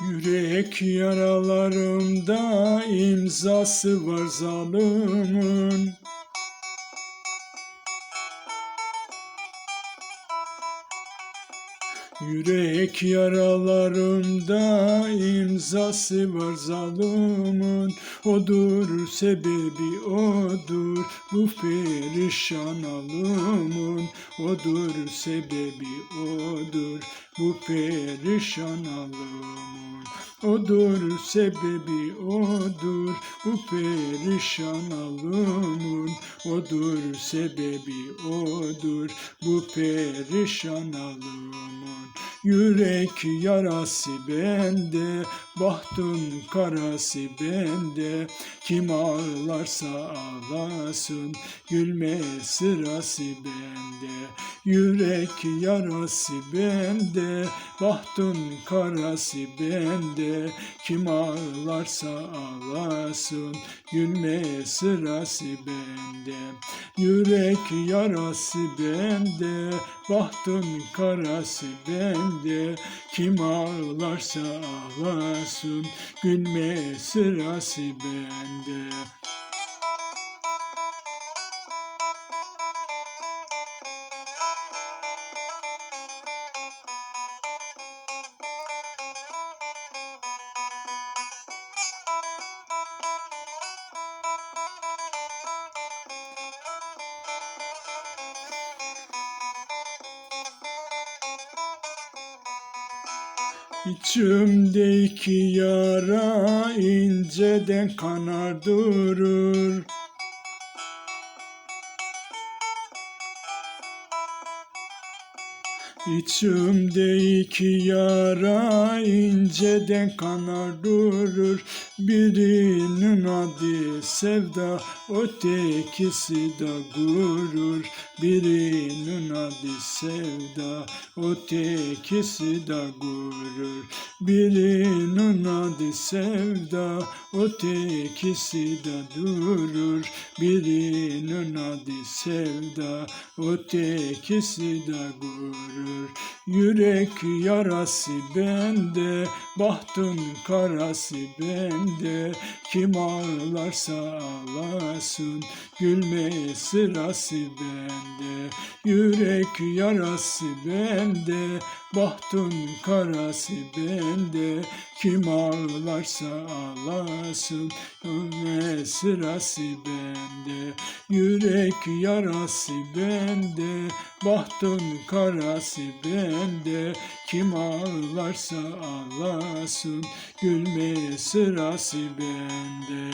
Yürek yaralarımda imzası var zalimin Yürek yaralarımda imzası var zalimin Odur sebebi odur bu perişan alımın Odur sebebi odur bu perişan alımın Odur sebebi odur bu perişan alımın Odur sebebi odur bu perişan alımın Yürek yarası bende Bahtın karası bende. Kim ağlarsa ağlasın Gülme sırası bende. Yürek yarası bende Bahtın karası bende. Kim ağlarsa ağlasın Gülme sırası bende. Yürek yarası bende Bahtın karası bende Kim ağlarsa ağlasın Gülme sırası bende İçimdeki yara inceden kanar durur İçimdeki yara inceden kanar durur. Birinin adı sevda ötekisi de gurur. Birinin adı sevda ötekisi de gurur Birinin adı sevda ötekisi de durur. Birinin adı sevda ötekisi de gurur Yürek yarası bende Bahtın karası bende. Kim ağlarsa ağlasın Gülme sırası bende. Yürek yarası bende Bahtın karası bende Kim ağlarsa ağlasın Gülme sırası bende. Yürek yarası bende Bahtın karası bende. Kim ağlarsa ağlasın Gülme sırası bende